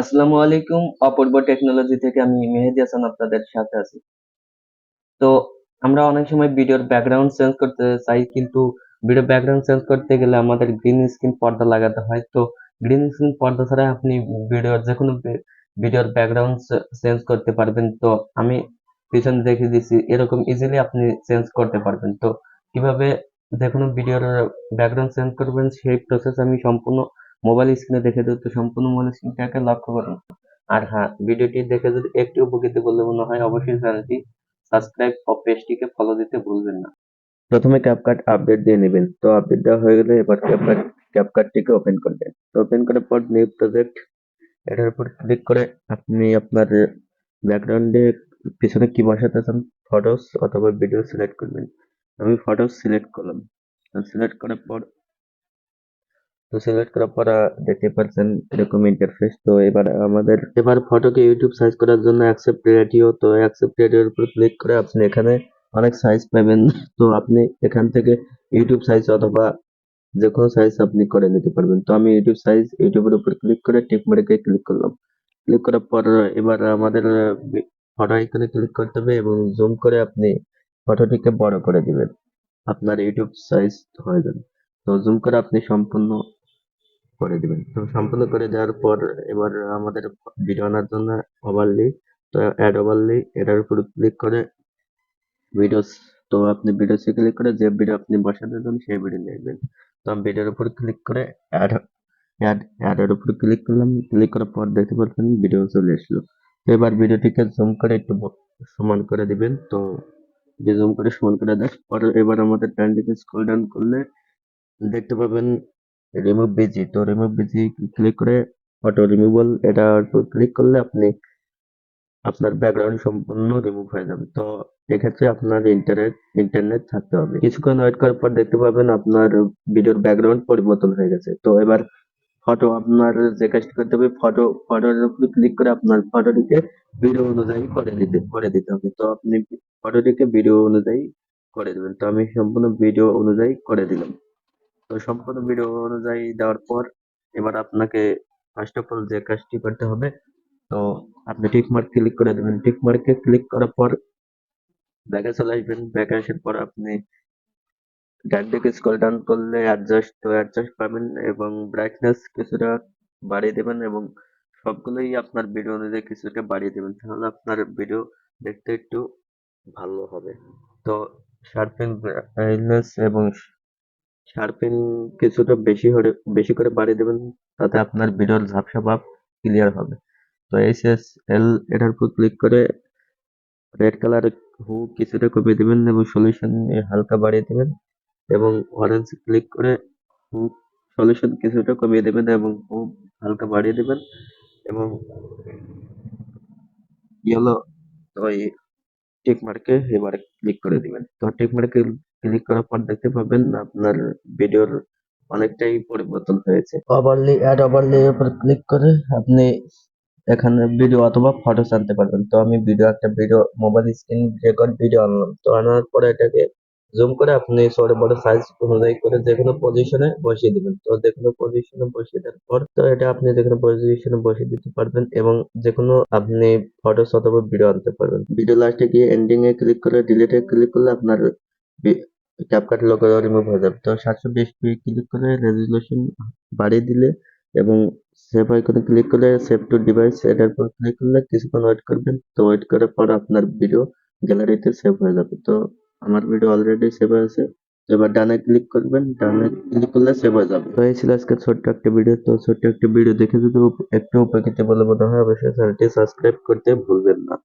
আসসালামু আলাইকুম। অপূর্ব টেকনোলজি থেকে আমি মেহেদি হাসান আপনাদের সাথে আছি। তো আমরা অনেক সময় ভিডিওর ব্যাকগ্রাউন্ড চেঞ্জ করতে চাই, কিন্তু ভিডিও ব্যাকগ্রাউন্ড চেঞ্জ করতে গেলে আমাদের গ্রিন স্ক্রিন পর্দা লাগাতে হয়। তো গ্রিন স্ক্রিন পর্দা ছাড়া আপনি ভিডিওর যে কোনো ভিডিওর ব্যাকগ্রাউন্ড চেঞ্জ করতে পারবেন। তো আমি পিছনে দেখে দিচ্ছি এরকম ইজিলি আপনি চেঞ্জ করতে পারবেন। তো কীভাবে যে কোনো ভিডিওর ব্যাকগ্রাউন্ড চেঞ্জ করবেন, সেই প্রসেস আমি সম্পূর্ণ মোবাইল স্ক্রিনে দেখে দেবো তো সম্পূর্ণ মোবাইল স্ক্রিনটাকে লক্ষ্য করুন। আর হ্যাঁ ভিডিওটি দেখে যদি একটু উপকৃত বলে মনে হয়, অবশ্যই চ্যানেলটি সাবস্ক্রাইব ও পেজটিকে ফলো দিতে ভুলবেন না। প্রথমে ক্যাপকাট আপডেট দিয়ে নেবেন। তো আপডেট দেওয়া হয়ে গেলে এবার ক্যাপকাট ক্যাপকাটটিকে ওপেন করবেন। তো ওপেন করার পর নিউ প্রজেক্ট এটার উপর ক্লিক করে আপনি আপনার ব্যাকগ্রাউন্ডে পিছনে কি বসাতে চান ফটোস অথবা ভিডিও সিলেক্ট করবেন। আমি ফটোস সিলেক্ট করলাম। সিলেক্ট করার পর তো সিলেক্ট করার পর দেখতে পাচ্ছেন এরকম ইন্টারফেস তো এবার আমাদের, এবার ফটোকে ইউটিউব সাইজ করার জন্য অ্যাকসেপ্ট রেডিও তো অ্যাকসেপ্ট রেডিওর উপর ক্লিক করে আপনি এখানে অনেক সাইজ পাবেন। তো আপনি এখান থেকে ইউটিউব সাইজ অথবা যে কোনো সাইজ আপনি করে নিতে পারবেন। তো আমি ইউটিউব সাইজ ইউটিউবের উপর ক্লিক করে টিক মার্কে ক্লিক করলাম। ক্লিক করার পর এবার আমাদের ফটো আইকনে ক্লিক করতে হবে এবং জুম করে আপনি ফটোটিকে বড় করে দিবেন। আপনার ইউটিউব সাইজ হয়ে যাবে। তো জুম করে আপনি সম্পূর্ণ করে দিবেন। তো সম্পূর্ণ করে দেওয়ার পর এবার আমাদের ভিডিও আনার জন্য ওভারলি তো অ্যাড ওভারলি এটার উপর ক্লিক করে ভিডিওস তো আপনি ভিডিওসে ক্লিক করে যে ভিডিও আপনি বসাতে চান সেই ভিডিও নেবেন তো আমি ভিডিওর উপর ক্লিক করে অ্যাড অ্যাড অ্যাডের উপর ক্লিক করলাম ক্লিক করার পর দেখতে পাচ্ছেন ভিডিও চলে আসলো তো এবার ভিডিওটিকে জুম করে একটু সমান করে দিবেন। তো জুম করে সমান করে দেওয়ার পর এবার আমাদের দিকে স্ক্রল ডাউন করলে দেখতে পাবেন রিমুভ বিজি তো রিমুভ বিজি ক্লিক করে অটো রিমুভাল উপর ক্লিক করলে আপনি আপনার ব্যাকগ্রাউন্ড সম্পূর্ণ রিমুভ হয়ে যাবে। তো এক্ষেত্রে আপনার ইন্টারনেট ইন্টারনেট থাকতে হবে। কিছুক্ষণ ওয়েট করার পর দেখতে পাবেন আপনার ভিডিওর ব্যাকগ্রাউন্ড পরিবর্তন হয়ে গেছে। তো এবার ফটো আপনার যে কাজটি করতে হবে। ফটো ফটোর উপর ক্লিক করে আপনার ফটোটিকে ভিডিও অনুযায়ী করে দিতে করে দিতে হবে। তো আপনি ফটোটিকে ভিডিও অনুযায়ী করে দিবেন। তো আমি সম্পূর্ণ ভিডিও অনুযায়ী করে দিলাম। তো সম্পূর্ণ ভিডিও অনুযায়ী দেওয়ার পর এবার আপনাকে ফার্স্ট অফ অল যে কাজটি করতে হবে, তো আপনি টিক মার্ক ক্লিক করে দেবেন। টিক মার্কে ক্লিক করার পর ব্যাকে চলে আসবেন। ব্যাকে আসার পর আপনি ডান দিকে স্ক্রল ডাউন করলে অ্যাডজাস্ট তো অ্যাডজাস্ট পাবেন এবং ব্রাইটনেস কিছুটা বাড়িয়ে দেবেন এবং সবগুলোই আপনার ভিডিও অনুযায়ী কিছুটা বাড়িয়ে দেবেন। তাহলে আপনার ভিডিও দেখতে একটু ভালো হবে। তো শার্পেন ব্রাইটনেস এবং শার্পেন কিছুটা বেশি করে বেশি করে বাড়িয়ে দেবেন, তাতে আপনার ভিডিওর ঝাপসা ভাব ক্লিয়ার হবে। তো এইচ এস এল এটার উপর ক্লিক করে রেড কালার হু কিছুটা কমিয়ে দেবেন এবং সলিউশন হালকা বাড়িয়ে দেবেন এবং অরেঞ্জ ক্লিক করে হু সলিউশন কিছুটা কমিয়ে দেবেন এবং হু হালকা বাড়িয়ে দেবেন এবং ইয়েলো ওই টিক মার্কে এবারে ক্লিক করে দিবেন। তো টিক মার্কে ক্লিক করার পর দেখতে পাবেন আপনার ভিডিওর অনেকটাই পরিবর্তন হয়েছে। ওভারলি অ্যাড ওভারলি এর উপর ক্লিক করে আপনি এখানে ভিডিও অথবা ফটোস আনতে পারবেন। তো আমি ভিডিও একটা video mobile screen record video আনলাম। তো আনার পরে এটাকে জুম করে আপনি ছোট বড় সাইজ অনুযায়ী করে যে কোনো পজিশনে বসিয়ে দিবেন। তো যে কোনো পজিশনে বসিয়ে দেওয়ার পর, তো এটা আপনি যে কোনো পজিশনে বসিয়ে দিতে পারবেন এবং যে কোনো আপনি ফটোস অথবা ভিডিও আনতে পারবেন। ভিডিও লাস্টে গিয়ে এন্ডিং এ ক্লিক করে ডিলিটে ক্লিক করলে আপনার ক্যাপকাট লোগো রিমুভ হয়ে যাবে। তো সাতশো বিশ পি ক্লিক করে রেজুলেশন বাড়িয়ে দিলে এবং সেভ আইকনে ক্লিক করলে সেভ টু ডিভাইস এটার উপর ক্লিক করলে কিছুক্ষণ ওয়েট করবেন। তো ওয়েট করার পর আপনার ভিডিও গ্যালারিতে সেভ হয়ে যাবে। তো আমার ভিডিও অলরেডি সেভ হয়েছে এবার ডানে ক্লিক করবেন। ডানে ক্লিক করলে সেভ হয়ে যাবে। তো এই ছিল আজকে ছোট্ট একটা ভিডিও তো ছোট্ট একটা ভিডিও দেখে যদি একটু উপকৃত বলে মনে হয়, অবশ্যই চ্যানেলটি সাবস্ক্রাইব করতে ভুলবেন না।